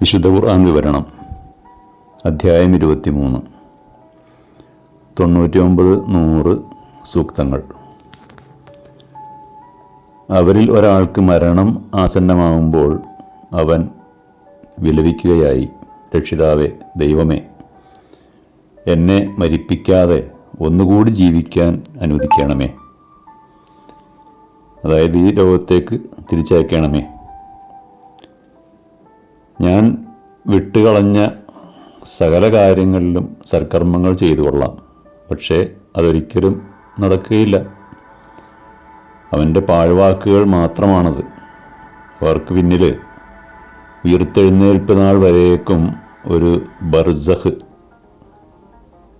വിശുദ്ധ ഖുർആൻ വിവരണം. അധ്യായം ഇരുപത്തിമൂന്ന്. തൊണ്ണൂറ്റി ഒമ്പത് നൂറ് സൂക്തങ്ങൾ. അവരിൽ ഒരാൾക്ക് മരണം ആസന്നമാകുമ്പോൾ അവൻ വിലപിക്കുകയായി രക്ഷിതാവേ ദൈവമേ എന്നെ മരിപ്പിക്കാതെ ഒന്നുകൂടി ജീവിക്കാൻ അനുവദിക്കണമേ. അതായത് ഈ ലോകത്തേക്ക് തിരിച്ചയക്കണമേ. ഞാൻ വിട്ടുകളഞ്ഞ സകല കാര്യങ്ങളിലും സൽക്കർമ്മങ്ങൾ ചെയ്തു കൊള്ളാം. പക്ഷേ അതൊരിക്കലും നടക്കുകയില്ല. അവന്റെ പാഴ്വാക്കുകൾ മാത്രമാണത്. അവർക്ക് പിന്നിൽ ഉയർത്തെഴുന്നേൽപ്പ് നാൾ വരേക്കും ഒരു ബർസഹ്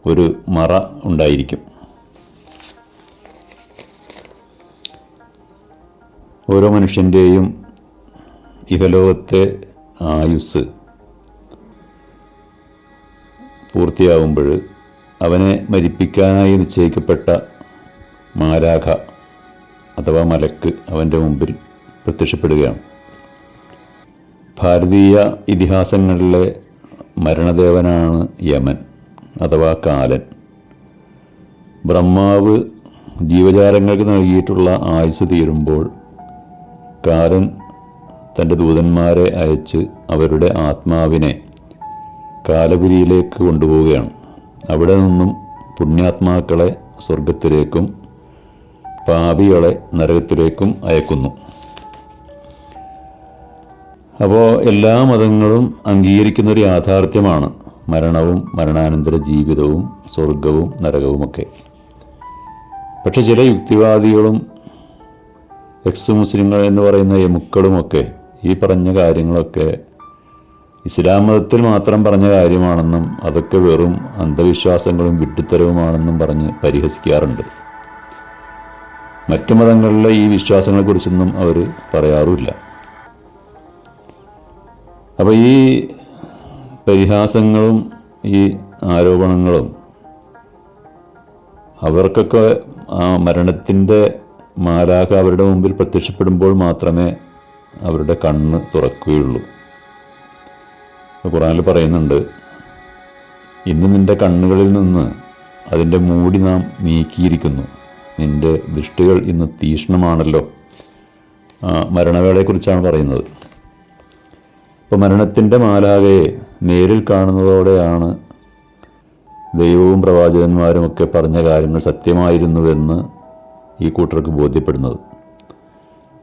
ഒരു മറ ഉണ്ടായിരിക്കും. ഓരോ മനുഷ്യന്റെയും ഇഹലോകത്തെ ആയുസ് പൂർത്തിയാവുമ്പോൾ അവനെ മരിപ്പിക്കാനായി നിശ്ചയിക്കപ്പെട്ട മാരാഖ അഥവാ മലക്ക് അവന്റെ മുമ്പിൽ പ്രത്യക്ഷപ്പെടുകയാണ്. ഭാരതീയ ഇതിഹാസങ്ങളിലെ മരണദേവനാണ് യമൻ അഥവാ കാലൻ. ബ്രഹ്മാവ് ജീവജാലങ്ങൾക്ക് നൽകിയിട്ടുള്ള ആയുസ് തീരുമ്പോൾ കാലൻ തന്റെ ദൂതന്മാരെ അയച്ച് അവരുടെ ആത്മാവിനെ കാലപുരിയിലേക്ക് കൊണ്ടുപോവുകയാണ്. അവിടെ നിന്നും പുണ്യാത്മാക്കളെ സ്വർഗത്തിലേക്കും പാപികളെ നരകത്തിലേക്കും അയക്കുന്നു. അപ്പോൾ എല്ലാ മതങ്ങളും അംഗീകരിക്കുന്ന ഒരു യാഥാർത്ഥ്യമാണ് മരണവും മരണാനന്തര ജീവിതവും സ്വർഗവും നരകവുമൊക്കെ പക്ഷെ ചില യുക്തിവാദികളും എക്സ് മുസ്ലിങ്ങൾ എന്ന് പറയുന്ന എമുക്കളുമൊക്കെ ഈ പറഞ്ഞ കാര്യങ്ങളൊക്കെ ഇസ്ലാം മതത്തിൽ മാത്രം പറഞ്ഞ കാര്യമാണെന്നും അതൊക്കെ വെറും അന്ധവിശ്വാസങ്ങളും വിട്ടുത്തരവുമാണെന്നും പറഞ്ഞ് പരിഹസിക്കാറുണ്ട്. മറ്റു മതങ്ങളിലെ ഈ വിശ്വാസങ്ങളെക്കുറിച്ചൊന്നും അവർ പറയാറുമില്ല. അപ്പോൾ ഈ പരിഹാസങ്ങളും ഈ ആരോപണങ്ങളും അവർക്കൊക്കെ മരണത്തിന്റെ മാലാഖ അവരുടെ മുമ്പിൽ പ്രത്യക്ഷപ്പെടുമ്പോൾ മാത്രമേ അവരുടെ കണ്ണ് തുറക്കുകയുള്ളൂ. ഖുറാനിൽ പറയുന്നുണ്ട് ഇന്ന് നിന്റെ കണ്ണുകളിൽ നിന്ന് അതിന്റെ മൂടി നാം നീക്കിയിരിക്കുന്നു. നിന്റെ ദൃഷ്ടികൾ ഇന്ന് തീഷ്ണമാണല്ലോ. മരണവേളയെക്കുറിച്ചാണ് പറയുന്നത്. അപ്പോൾ മരണത്തിന്റെ മാലാകയെ നേരിൽ കാണുന്നതോടെയാണ് ദൈവവും പ്രവാചകന്മാരും ഒക്കെ പറഞ്ഞ കാര്യങ്ങൾ സത്യമായിരുന്നുവെന്ന് ഈ കൂട്ടർക്ക് ബോധ്യപ്പെടുന്നത്.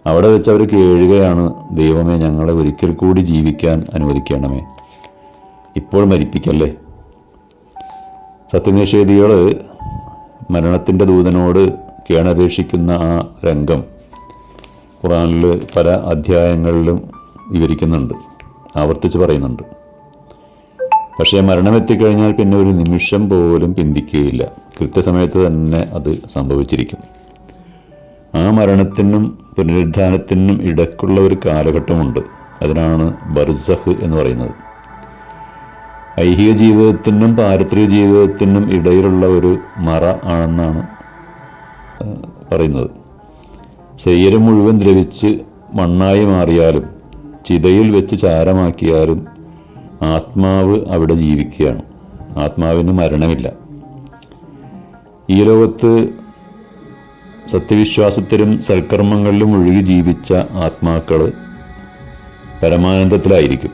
അവിടെ വെച്ച് അവർ കേഴുകയാണ് ദൈവമേ ഞങ്ങളെ ഒരിക്കൽ കൂടി ജീവിക്കാൻ അനുവദിക്കണമേ. ഇപ്പോൾ മരിപ്പിക്കല്ലേ? സത്യനിഷേധികൾ മരണത്തിന്റെ ദൂതനോട് കേണപേക്ഷിക്കുന്ന ആ രംഗം ഖുറാനിൽ പല അധ്യായങ്ങളിലും വിവരിക്കുന്നുണ്ട് ആവർത്തിച്ച് പറയുന്നുണ്ട്. പക്ഷേ മരണം എത്തിക്കഴിഞ്ഞാൽ പിന്നെ ഒരു നിമിഷം പോലും പിന്തിക്കുകയില്ല കൃത്യസമയത്ത് തന്നെ അത് സംഭവിച്ചിരിക്കും. ആ മരണത്തിനും പുനരുദ്ധാനത്തിനും ഇടക്കുള്ള ഒരു കാലഘട്ടമുണ്ട്. അതിനാണ് ബർസഹ് എന്ന് പറയുന്നത്. ഐഹിക ജീവിതത്തിനും പാരത്രിക ജീവിതത്തിനും ഇടയിലുള്ള ഒരു മറ ആണെന്നാണ് പറയുന്നത്. ശരീരം മുഴുവൻ ദ്രവിച്ച് മണ്ണായി മാറിയാലും ചിതയിൽ വെച്ച് ചാരമാക്കിയാലും ആത്മാവ് അവിടെ ജീവിക്കുകയാണ്. ആത്മാവിന് മരണമില്ല. ഈ ലോകത്ത് സത്യവിശ്വാസത്തിലും സൽക്കർമ്മങ്ങളിലും ഒഴുകി ജീവിച്ച ആത്മാക്കൾ പരമാനന്ദത്തിലായിരിക്കും.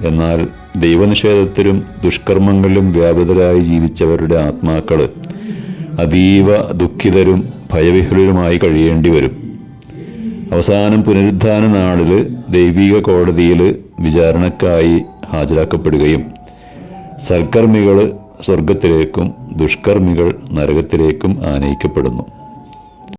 എന്നാൽ ദൈവനിഷേധത്തിലും ദുഷ്കർമ്മങ്ങളിലും വ്യാപൃതരായി ജീവിച്ചവരുടെ ആത്മാക്കൾ അതീവ ദുഃഖിതരും ഭയവിഹ്വലരുമായി കഴിയേണ്ടി വരും. അവസാനം പുനരുദ്ധാന നാളിൽ ദൈവിക കോടതിയിൽ വിചാരണക്കായി ഹാജരാക്കപ്പെടുകയും സൽക്കർമ്മികൾ സ്വർഗത്തിലേക്കും ദുഷ്കർമ്മികൾ നരകത്തിലേക്കും ആനയിക്കപ്പെടുന്നു.